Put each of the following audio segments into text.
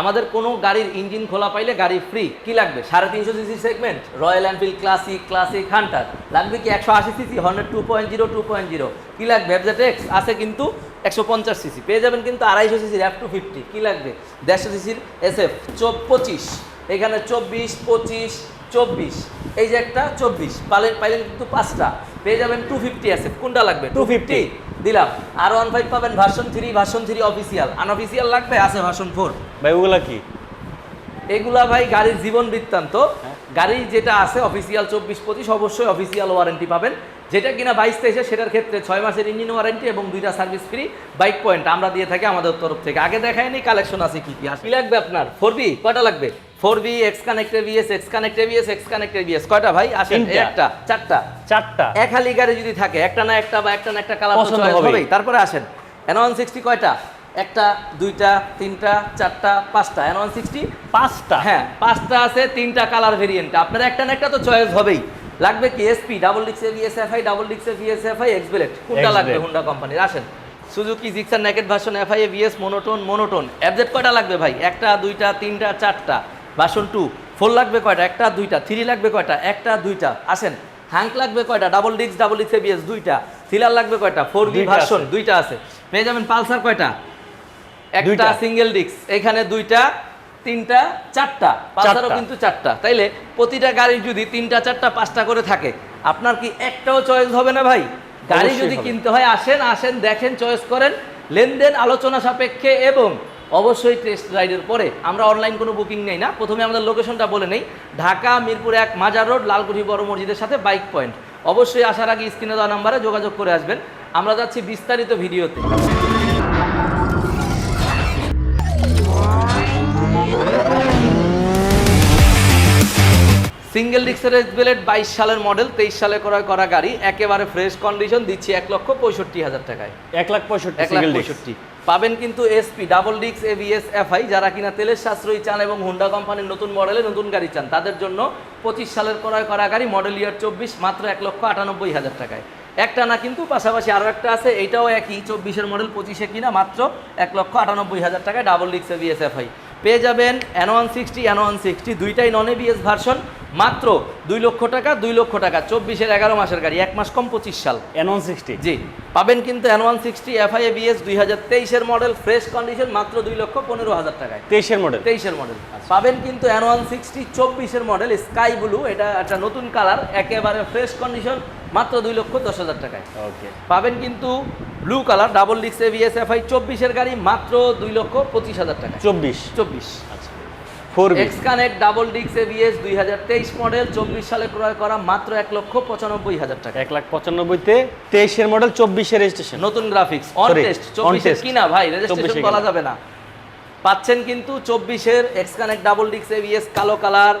আমাদের কোনো গাড়ির ইঞ্জিন খোলা পাইলে গাড়ি ফ্রি কি লাগবে? সাড়ে তিনশো CC segment Royal Enfield Classic Classic Hunter লাগবে কি একশো আশি CC hundred two point zero two point zero কী লাগবে? এক্স আছে কিন্তু একশো পঞ্চাশ সিসি পেয়ে যাবেন কিন্তু আড়াইশো সিসির এফ টু ফিফটি কী লাগবে? দেড়শো সিসির এস এফ পঁচিশ। এখানে চব্বিশ, পঁচিশ চব্বিশ। এই যে একটা চব্বিশ পাইলেন পাইলেন কিন্তু পাঁচটা। পেয়ে যাবেন টু ফিফটি আছে কোনটা লাগবে? টু ফিফটি দিলাম। আর ওয়ান ফাইভ পাবেন version three version three official unofficial লাগবে আছে ভার্সন ফোর ভাই ওগুলা কি? এগুলা ভাই গাড়ির জীবন বৃত্তান্ত। গাড়ি যেটা আছে অফিসিয়াল চব্বিশ পঁচিশ অবশ্যই অফিসিয়াল ওয়ারেন্টি পাবেন। যেটা কিনা বাইশ তেইশে সেটার ক্ষেত্রে ছয় মাসের ইঞ্জিন ওয়ারেন্টি এবং দুইটা সার্ভিস ফ্রি বাইক পয়েন্ট আমরা দিয়ে থাকি আমাদের তরফ থেকে। আগে দেখায়নি কালেকশন আছে কি কি কি লাগবে আপনার? ফোর বি কয়টা লাগবে? Four B X connect ABS X connect ABS X connect ABS কয়টা ভাই? আসেন একটা চারটা। চারটা। এক হালি গাড়ি যদি থাকে একটা না একটা বা একটা না একটা কালার পছন্দ হবেই। তারপরে আসেন এন ওয়ান সিক্সটি কয়টা? একটা দুইটা তিনটা চারটা পাঁচটা। এন ওয়ান সিক্সটি পাঁচটা। হ্যাঁ পাঁচটা আছে তিনটা কালার ভেরিয়েন্ট আপনার একটা না একটা তো চয়েস হবেই। লাগবে কি এসপি ডাবল ডিক্সে ভিএসএফআই ডাবল ডিক্সে ভিএসএফআই এক্সবেলেট কোনটা লাগবে। হোন্ডা কোম্পানির আসেন Suzuki Gixxer naked version FI V S monotone monotone FZ কয়টা লাগবে ভাই? একটা দুইটা তিনটা চারটা। ভার্সন টু ফোর লাগবে কয়টা? একটা দুইটা থ্রি লাগবে কয়টা? একটা দুইটা। আসেন হ্যাঙ্ক লাগবে কয়টা? ডাবল ডিক্স ডাবল ডিক্স এবিএস দুইটা। থ্রিলার লাগবে কয়টা? ফোর বি ভার্সন দুইটা আছে। পেয়ে যাবেন পালসার কয়টা? একটা। সিঙ্গেল ডিক্স এখানে দুইটা তিনটা চারটা। পালসারও কিন্তু চারটা। তাইলে প্রতিটা গাড়ি যদি তিনটা চারটা পাঁচটা করে থাকে আপনার কি একটাও চয়েস হবে না ভাই? গাড়ি যদি কিনতে হয় আসেন আসেন দেখেন চয়েস করেন লেনদেন আলোচনা সাপেক্ষে এবং অবশ্যই টেস্ট রাইডের পরে আমরা অনলাইন কোনো বুকিং নেই না। প্রথমে আমাদের লোকেশনটা বলে নেই। ঢাকা মিরপুর এক মাজার রোড লালকুঠি বড় মসজিদের সাথে বাইক পয়েন্ট অবশ্যই আসার আগে স্ক্রিনে দেওয়া নাম্বারে যোগাযোগ করে আসবেন। আমরা যাচ্ছি বিস্তারিত ভিডিওতে সিঙ্গেল ডিক্সের এক্সবেলেট বাইশ সালের মডেল তেইশ সালে ক্রয় করা গাড়ি একেবারে ফ্রেশ কন্ডিশন দিচ্ছি এক লক্ষ পঁয়ষট্টি হাজার টাকায়। এক লাখ পঁয়ষট্টি এক লাখ পঁয়ষট্টি। পাবেন কিন্তু এসপি ডাবল ডিক্স এভিএস এফআই যারা কিনা তেলের সাশ্রয়ী চান এবং হুন্ডা কোম্পানির নতুন মডেলে নতুন গাড়ি চান, তাদের জন্য পঁচিশ সালের ক্রয় করা গাড়ি মডেল ইয়ার চব্বিশ, মাত্র এক লক্ষ আটানব্বই হাজার টাকায়। একটা না কিন্তু পাশাপাশি আরও একটা আছে এইটাও একই, চব্বিশের মডেল পঁচিশে কিনা মাত্র এক লক্ষ আটানব্বই হাজার টাকায় ডাবল ডিক্স এভিএস এফআই পেয়ে যাবেন N one sixty N one sixty দুইটাই নন এবিএস ভার্সন মাত্র দুই লক্ষ টাকা দুই লক্ষ টাকা চব্বিশের এগারো মাসের গাড়ি এক মাস কম পঁচিশ সাল। এন ওয়ান সিক্সটি জি পাবেন কিন্তু N one sixty FI BS দুই হাজার তেইশের মডেল ফ্রেশ কন্ডিশন মাত্র দুই লক্ষ পনেরো হাজার টাকায়। তেইশের মডেল তেইশের মডেল পাবেন কিন্তু এন ওয়ান সিক্সটি চব্বিশের মডেল স্কাই ব্লু এটা একটা নতুন কালার একেবারে ফ্রেশ কন্ডিশন মাত্র দুই লক্ষ দশ হাজার টাকায়। ওকে। পাবেন কিন্তু ব্লু কালার ডাবল ডিক্স এভিএস এফআই চব্বিশের গাড়ি মাত্র দুই লক্ষ পঁচিশ হাজার টাকায়। চব্বিশ? চব্বিশ। আচ্ছা। ফোর এক্স কানেক্ট ডাবল ডিক্স এভিএস দুই হাজার তেইশ মডেল চব্বিশ সালে ক্রয় করা মাত্র এক লক্ষ পঁচানব্বই হাজার টাকা এক লাখ পঁচানব্বইতে তেইশের মডেল চব্বিশের রেজিস্ট্রেশন নতুন গ্রাফিক্স অন টেস্ট চব্বিশের। কিনা ভাই রেজিস্ট্রেশন বলা যাবে না। পাচ্ছেন কিন্তু চব্বিশের এক্স কানেক্ট ডাবল ডিক্স এ এভিএস কালো কালার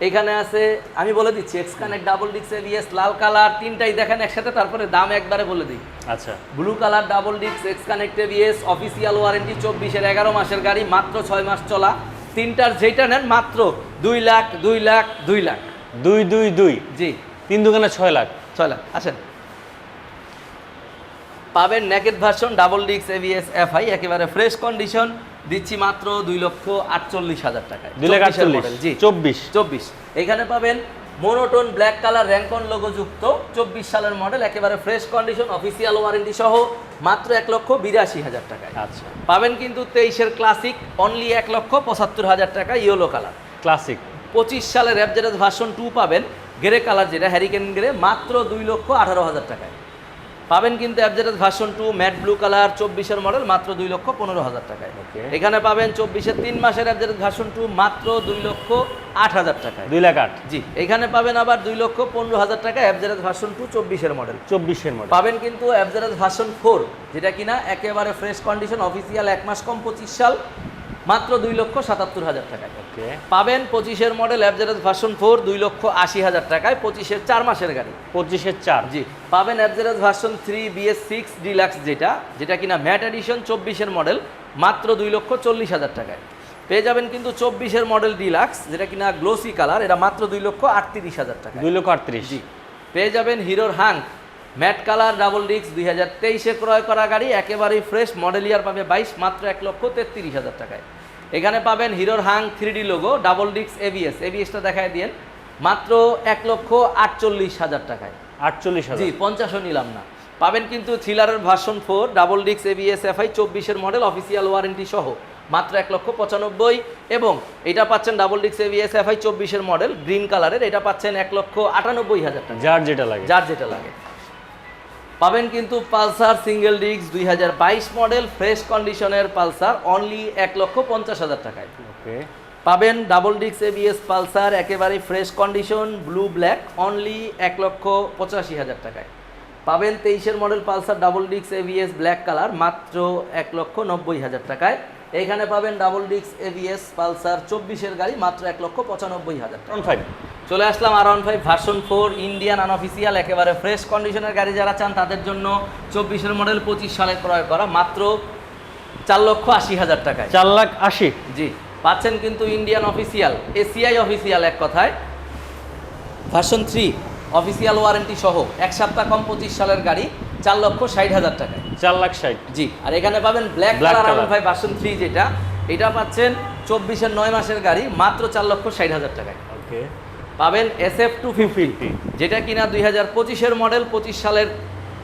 এখানে আছে আমি বলে দিচ্ছি এক্স কানেক্ট ডাবল ডিক্স এভিএস লাল কালার তিনটাই দেখেন একসাথে তারপরে দাম একবারে বলে দিই। আচ্ছা। ব্লু কালার ডাবল ডিক্স X connect ABS official warranty চব্বিশের এগারো মাসের গাড়ি মাত্র ছয় মাস চলা। তিনটার যেটা নেন মাত্র দুই লাখ দুই লাখ দুই লাখ। দুই দুই দুই? জি। তিন দোকানে ছয় লাখ? ছয় লাখ। আসেন। পাবেন নেকেট ভার্সন ডাবল ডিক্স এভিএস এফআই একেবারে ফ্রেশ কন্ডিশন দিচ্ছি মাত্র দুই লক্ষ আটচল্লিশ হাজার টাকায়। দুই লাখ আটচল্লিশ জি। চব্বিশ। চব্বিশ। এখানে পাবেন মোনোটোন ব্ল্যাক কালার র্যাঙ্কন লোগো যুক্ত চব্বিশ সালের মডেল একেবারে ফ্রেশ কন্ডিশন অফিসিয়াল ওয়ারেন্টি সহ মাত্র এক লক্ষ বিরাশি হাজার টাকায়। আচ্ছা। পাবেন কিন্তু তেইশের ক্লাসিক অনলি এক লক্ষ পঁচাত্তর হাজার টাকা ইয়েলো কালার ক্লাসিক পঁচিশ সালের অ্যাপজেরাস ভার্সন টু পাবেন গ্রে কালার যেটা হ্যারিকেন গ্রে মাত্র দুই লক্ষ আঠারো হাজার টাকায়। পাবেন কিন্তু অ্যাপজেরাস version two matt blue colour চব্বিশের মডেল মাত্র দুই লক্ষ পনেরো হাজার টাকায়. এখানে পাবেন চব্বিশের তিন মাসের অ্যাপজেরাস ভার্সন টু মাত্র দুই লক্ষ আট হাজার টাকায়। দুই লাখ আট। জি এখানে পাবেন আবার দুই লক্ষ পনেরো হাজার টাকা অ্যাপজেরাস ভার্সন টু চব্বিশের মডেল। চব্বিশের মডেল। পাবেন কিন্তু অ্যাপজেরাস ভার্সন ফোর যেটা কিনা একেবারে ফ্রেশ কন্ডিশন অফিসিয়াল এক মাস কম পঁচিশ সাল। মাত্র দুই লক্ষ সাতাত্তর হাজার টাকায়। পাবেন পঁচিশের মডেল অ্যাবজারেজ ভার্সন ফোর দুই লক্ষ আশি হাজার টাকায় পঁচিশের চার মাসের গাড়ি। পঁচিশের চার। জি পাবেন অ্যাবজারেজ version three BS six deluxe যেটা যেটা কিনা ম্যাট এডিশন চব্বিশের মডেল মাত্র দুই লক্ষ চল্লিশ হাজার টাকায়। পেয়ে যাবেন কিন্তু চব্বিশের মডেল ডিলাক্স যেটা কিনা গ্লোসি কালার এটা মাত্র দুই লক্ষ আটত্রিশ হাজার টাকা দুই লক্ষ আটত্রিশ। জি পেয়ে যাবেন হিরোর হাঙ্ক ম্যাট কালার ডাবল ডিক্স দুই হাজার তেইশে ক্রয় করা গাড়ি একেবারেই ফ্রেশ মডেল ইয়ার পাবে বাইশ মাত্র এক লক্ষ তেত্রিশ হাজার টাকায়। এখানে পাবেন হিরোর Hang three D logo double ডিক্স এবিএস এবিএসটা দেখায় দিয়েন। মাত্র এক লক্ষ আটচল্লিশ হাজার টাকায়। আটচল্লিশ জি পঞ্চাশও নিলাম না। পাবেন কিন্তু থ্রিলারের ভার্সন ফোর ডাবল ডিক্স এবিএস এফআই চব্বিশের মডেল অফিসিয়াল ওয়ারেন্টি সহ। মাত্র এক লক্ষ পঁচানব্বই। এবং এটা পাচ্ছেন ডাবল ডিক্স এবিএস এফআই চব্বিশের মডেল গ্রিন কালারের। এটা পাচ্ছেন এক লক্ষ আটানব্বই হাজার টাকা। যার যেটা লাগে। যার যেটা লাগে। পাবেন কিন্তু পালসার সিঙ্গেল ডিস্ক দুই হাজার বাইশ মডেল ফ্রেশ কন্ডিশনের পালসার অনলি এক লক্ষ পঞ্চাশ হাজার টাকায়। ওকে। পাবেন ডাবল ডিস্ক এবিএস পালসার একেবারে fresh condition blue black only এক লক্ষ পঁচাশি হাজার টাকায়। পাবেন তেইশের model Pulsar double disc ABS black colour মাত্র এক লক্ষ নব্বই হাজার টাকায়। এখানে পাবেন ডাবল ডিক্স এবিএস পালসার চব্বিশের গাড়ি মাত্র এক লক্ষ পঁচানব্বই হাজার টাকা চলে আসলাম R one five version four Indian unofficial একেবারে ফ্রেশ কন্ডিশনের গাড়ি যারা চান তাদের জন্য চব্বিশের মডেল পঁচিশ সালে ক্রয় করা মাত্র চার লক্ষ আশি হাজার টাকায়। চার লাখ আশি। জি পাচ্ছেন কিন্তু ইন্ডিয়ান অফিসিয়াল এসিআই অফিসিয়াল এক কথায়। ভার্সন থ্রি অফিসিয়াল ওয়ারেন্টি সহ এক সপ্তাহ কম পঁচিশ সালের গাড়ি চার লক্ষ ষাট হাজার টাকায়। চার লাখ ষাট। জি আর এখানে পাবেন ব্ল্যাক কালার ভাই ভার্সন থ্রি যেটা এটা পাচ্ছেন চব্বিশের নয় মাসের গাড়ি মাত্র চার লক্ষ ষাট হাজার টাকায়। ওকে পাবেন এস এফ টু ফিফটি যেটা কিনা দুই হাজার পঁচিশের মডেল পঁচিশ সালের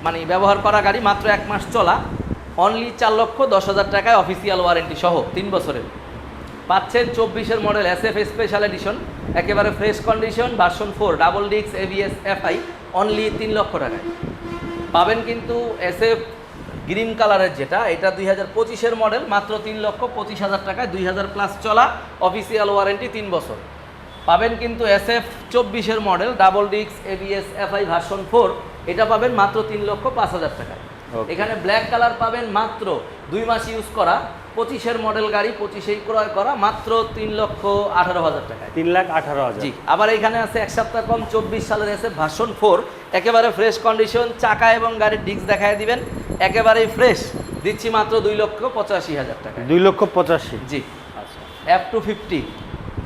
মানে ব্যবহার করা গাড়ি মাত্র এক মাস চলা অনলি চার লক্ষ দশ হাজার টাকায় অফিসিয়াল ওয়ারেন্টি সহ তিন বছরের। পাচ্ছেন চব্বিশের model S F special edition একেবারে fresh condition version four double ডিক্স এবিএস এফআই অনলি তিন লক্ষ টাকায়। পাবেন কিন্তু এস এফ গ্রিন কালারের যেটা, এটা দুই হাজার পঁচিশের মডেল মাত্র তিন লক্ষ পঁচিশ হাজার টাকায় দুই হাজার প্লাস চলা অফিসিয়াল ওয়ারেন্টি তিন বছর। পাবেন কিন্তু এস এফ চব্বিশের মডেল ডাবল ডিক্স এবিএস এফআই ভার্সন ফোর এটা পাবেন মাত্র তিন লক্ষ পাঁচ হাজার টাকায়। এখানে ব্ল্যাক কালার পাবেন মাত্র দুই মাস ইউজ করা পঁচিশের মডেল গাড়ি পঁচিশেই ক্রয় করা মাত্র তিন লক্ষ আঠারো হাজার টাকায়। তিন লাখ আঠারো হাজার। জি আবার এখানে আছে এক সপ্তাহ কম চব্বিশ সালের এসে ভার্সন ফোর একেবারে ফ্রেশ কন্ডিশন চাকা এবং গাড়ির ডিস্ক দেখায় দিবেন। একেবারেই ফ্রেশ দিচ্ছি মাত্র দুই লক্ষ পঁচাশি হাজার টাকা দুই লক্ষ পঁচাশি। জি। আচ্ছা। F two fifty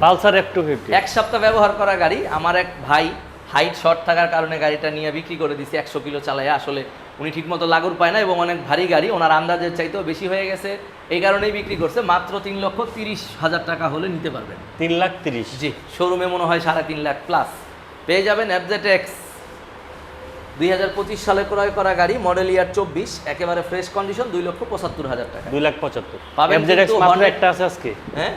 Pulsar F two fifty এক সপ্তাহ ব্যবহার করা গাড়ি আমার এক ভাই হাইট শর্ট থাকার কারণে গাড়িটা নিয়ে বিক্রি করে দিছে একশো কিলো চালায় আসলে উনি ঠিকমতো লাগুর পায় না এবং অনেক ভারী গাড়ি ওনার আন্দাজের চাইতেও বেশি হয়ে গেছে এই কারণেই বিক্রি করছে। মাত্র তিন লক্ষ তিরিশ হাজার টাকা হলে নিতে পারবেন। তিন লাখ তিরিশ। জি শোরুমে মনে হয় সাড়ে তিন লাখ প্লাস পেয়ে যাবেন অ্যাবজেট এক্স দুই হাজার পঁচিশ সালে ক্রয় করা গাড়ি মডেল ইয়ার চব্বিশ একেবারে ফ্রেশ কন্ডিশন দুই লক্ষ পঁচাত্তর হাজার টাকা। দুই লাখ পঁচাত্তর। মাত্র একটা আছে আজকে? হ্যাঁ?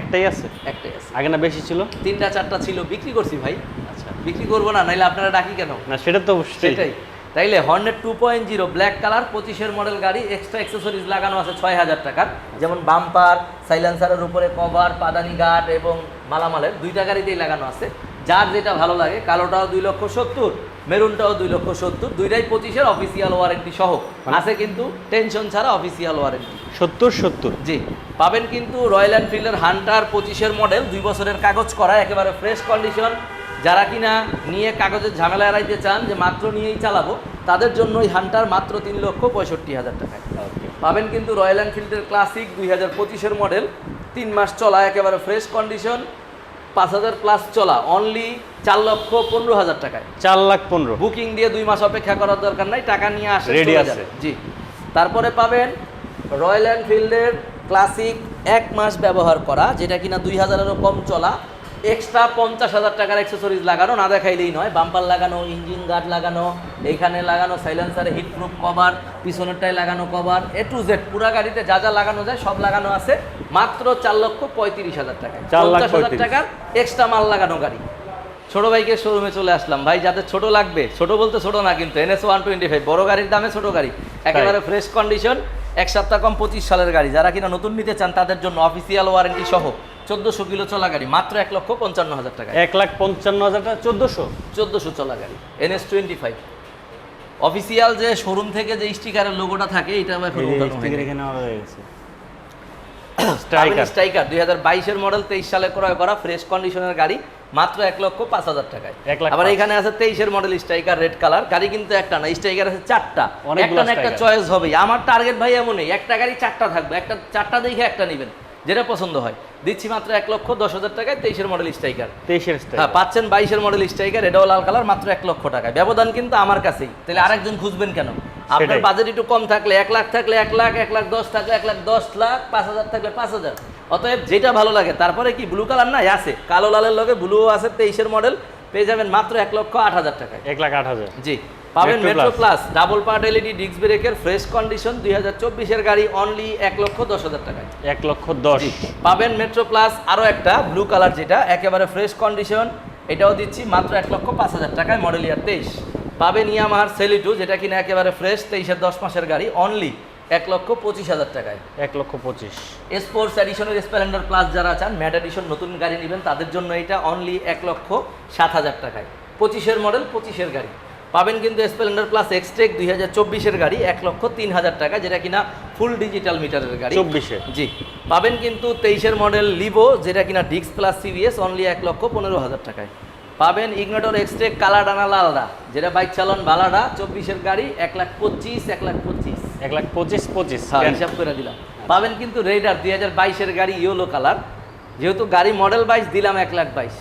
একটাই আছে? একটাই আছে। আগে না বেশি ছিল? তিনটা চারটা ছিল বিক্রি করছি ভাই। আচ্ছা। বিক্রি করব না নাইলে আপনারা ডাকি কেন? না সেটা তো সেটাই। তাইলে Hornet two point zero black colour পঁচিশের মডেল গাড়ি এক্সট্রা অ্যাক্সেসরিজ লাগানো আছে ছয় হাজার টাকার। যেমন বাম্পার সাইলেন্সারের উপরে কভার পাদানি গার্ড এবং মালামালের। দুইটা গাড়িতেই লাগানো আছে। যার যেটা ভালো লাগে কালোটাও দুই লক্ষ সত্তর মেরুনটাও দুই লক্ষ সত্তর দুইটাই পঁচিশের অফিসিয়াল ওয়ারেন্টি সহ। আছে কিন্তু টেনশন ছাড়া অফিসিয়াল ওয়ারেন্টি সত্তর সত্তর? জি। পাবেন কিন্তু রয়্যাল এনফিল্ডের হান্টার পঁচিশের মডেল দুই বছরের কাগজ করা একেবারে ফ্রেশ কন্ডিশন যারা কিনা নিয়ে কাগজের ঝামেলা এড়াইতে চান যে মাত্র নিয়েই চালাবো তাদের জন্য ওই হান্টার মাত্র তিন লক্ষ পঁয়ষট্টি হাজার টাকায় পাবেন কিন্তু রয়্যাল এনফিল্ডের ক্লাসিক দুই হাজার পঁচিশের মডেল তিন মাস চলা একেবারে ফ্রেশ কন্ডিশন পাঁচ হাজার প্লাস চলা অনলি চার লক্ষ পনেরো হাজার টাকায়। চার লাখ পনেরো। বুকিং দিয়ে দুই মাস অপেক্ষা করার দরকার নাই টাকা নিয়ে আসে রেডি আছে। জি। তারপরে পাবেন রয়্যাল এনফিল্ডের ক্লাসিক এক মাস ব্যবহার করা যেটা কিনা দুই হাজারেরও কম চলা এক্সট্রা পঞ্চাশ হাজার টাকার অ্যাক্সেসরিজ লাগানো না দেখাইলেই নয়। বাম্পার লাগানো ইঞ্জিন গার্ড লাগানো এইখানে লাগানো সাইলেন্সারে হিট প্রুফ কভার পিছনেরটায় লাগানো কভার এ টু জেড পুরা গাড়িতে যা যা লাগানো যায় সব লাগানো আছে। মাত্র চার লক্ষ পঁয়ত্রিশ হাজার টাকা চার পঞ্চাশ হাজার। টাকার এক্সট্রা মাল লাগানো গাড়ি। ছোট বাইকের শোরুমে চলে আসলাম। ভাই যাদের ছোট লাগবে ছোট বলতে ছোট না কিন্তু এনএস ওয়ান টোয়েন্টি ফাইভ বড় গাড়ির দামে ছোট গাড়ি। একেবারে ফ্রেশ কন্ডিশন এক সপ্তাহ কম পঁচিশ সালের গাড়ি। যারা কিনা নতুন নিতে চান তাদের জন্য অফিসিয়াল ওয়ারেন্টি সহ চোদ্দোশো কিলো চলা গাড়ি মাত্র এক লক্ষ পঞ্চান্ন হাজার টাকা। এক লাখ পঞ্চান্ন হাজার টাকা চোদ্দোশো? চোদ্দোশো চলা গাড়ি এনএস টোয়েন্টি ফাইভ অফিসিয়াল যে শোরুম থেকে যে স্টিকারের লোগোটা থাকে এটা এখন স্ট্রাইকার স্ট্রাইকার দুই হাজার বাইশের মডেল তেইশ সালে ক্রয় করা ফ্রেশ কন্ডিশনের গাড়ি। মাত্র এক লক্ষ পাঁচ হাজার টাকায়। আবার এখানে আছে তেইশের মডেল স্ট্রাইকার রেড কালার গাড়ি কিন্তু একটা না স্ট্রাইকার আছে চারটা। একটা না একটা চয়েস হবে আমার টার্গেট ভাই এমনই একটা গাড়ি চারটা থাকবে একটা চারটা দেখে একটা নেবেন যেটা পছন্দ হয়। দিচ্ছি মাত্র এক লক্ষ দশ হাজার টাকায় তেইশের মডেল স্ট্রাইকার তেইশের হ্যাঁ পাচ্ছেন বাইশের মডেল স্ট্রাইকার এটাও লাল কালার মাত্র এক লক্ষ টাকায়। ব্যবধান কিন্তু আমার কাছেই। তাহলে আরেকজন খুঁজবেন কেন? আপনার। বাজেট একটু কম থাকলে এক লাখ থাকলে এক লাখ এক লাখ দশ থাকলে এক লাখ দশ লাখ পাঁচ হাজার থাকলে পাঁচ হাজার। অতএব যেটা ভালো লাগে তারপরে কি ব্লু কালার নাই? আছে। কালো লালের লগে ব্লুও আছে তেইশের মডেল পেয়ে যাবেন মাত্র এক লক্ষ আট হাজার টাকায়। এক লাখ আট হাজার। জি। পাবেন metro plus double part LED disc ব্রেকের ফ্রেশ কন্ডিশন দুই হাজার চব্বিশের গাড়ি অনলি এক লক্ষ দশ হাজার টাকায়। এক লক্ষ দশ। পাবেন মেট্রো প্লাস আরও একটা ব্লু কালার যেটা একেবারে ফ্রেশ কন্ডিশন এটাও দিচ্ছি মাত্র এক লক্ষ পাঁচ হাজার টাকায় মডেল ইয়ার তেইশ। পাবেন ইয়ামাহার সেলিটু যেটা কিনা একেবারে ফ্রেশ তেইশের দশ মাসের গাড়ি অনলি এক লক্ষ পঁচিশ হাজার টাকায়। এক লক্ষ পঁচিশ। স্পোর্টস এডিশনের স্প্লেন্ডার প্লাস যারা চান ম্যাট এডিশন নতুন গাড়ি নেবেন তাদের জন্য এটা অনলি এক লক্ষ সাত হাজার টাকায়। পঁচিশের মডেল পঁচিশের গাড়ি। পাবেন কিন্তু স্প্লেন্ডার প্লাস এক্সট্রেক দুই হাজার চব্বিশের গাড়ি এক লক্ষ তিন হাজার টাকা যেটা কিনা ফুল ডিজিটাল মিটারের গাড়ি। চব্বিশে। জি। পাবেন কিন্তু তেইশের মডেল লিভো যেটা কিনা ডিক্স প্লাস সিবিএস অনলি এক লক্ষ পনেরো হাজার টাকায়। পাবেন ইগনোটর এক্সট্রেক কালা ডানা লালডা যেটা বাইক চালন বালাডা চব্বিশের গাড়ি এক লাখ পঁচিশ এক লাখ পঁচিশ। এক লাখ পঁচিশ পঁচিশ। হ্যাঁ হিসাব করে দিলাম। পাবেন কিন্তু রেডার দুই হাজার বাইশের গাড়ি ইয়েলো কালার যেহেতু গাড়ি মডেল বাইশ দিলাম এক লাখ বাইশ।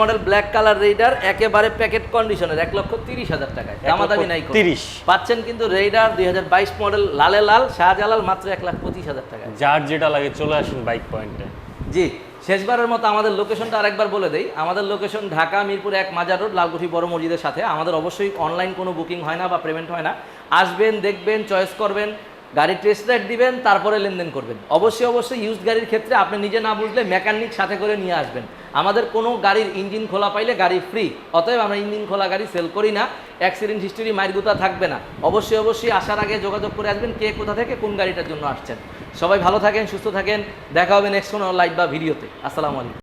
মডেল ব্ল্যাক কালার রেডার একেবারে প্যাকেট কন্ডিশনের এক লক্ষ তিরিশ হাজার টাকায়। দামাদামি নাই তিরিশ। পাচ্ছেন কিন্তু রেডার দুই হাজার বাইশ মডেল লালে লাল শাহজালাল মাত্র এক লাখ পঁচিশ হাজার টাকায়। যার যেটা লাগে চলে আসুন বাইক পয়েন্টে জি। শেষবারের মতো আমাদের লোকেশনটা আরেকবার বলে দেই। আমাদের লোকেশন ঢাকা, মিরপুর এক, মাজার রোড, লালকুঠি বড় মসজিদের সাথে। আমাদের অবশ্যই অনলাইন কোনো বুকিং হয় না বা পেমেন্ট হয় না। আসবেন, দেখবেন চয়েস করবেন গাড়ি টেস্ট রাইড দিবেন, তারপরে লেনদেন করবেন। অবশ্যই অবশ্যই ইউজ গাড়ির ক্ষেত্রে আপনি নিজে না বুঝলে মেকানিক সাথে করে নিয়ে আসবেন। আমাদের কোনো গাড়ির ইঞ্জিন খোলা পাইলে গাড়ি ফ্রি অতএব আমরা ইঞ্জিন খোলা গাড়ি সেল করি না। অ্যাক্সিডেন্ট হিস্টরি মাইরগুতা থাকবে না। অবশ্যই অবশ্যই আসার আগে যোগাযোগ করে আসবেন কে কোথা থেকে কোন গাড়িটার জন্য আসছেন। সবাই ভালো থাকেন সুস্থ থাকেন। দেখা হবে নেক্সট কোনো লাইভ বা ভিডিওতে আসসালামু আলাইকুম।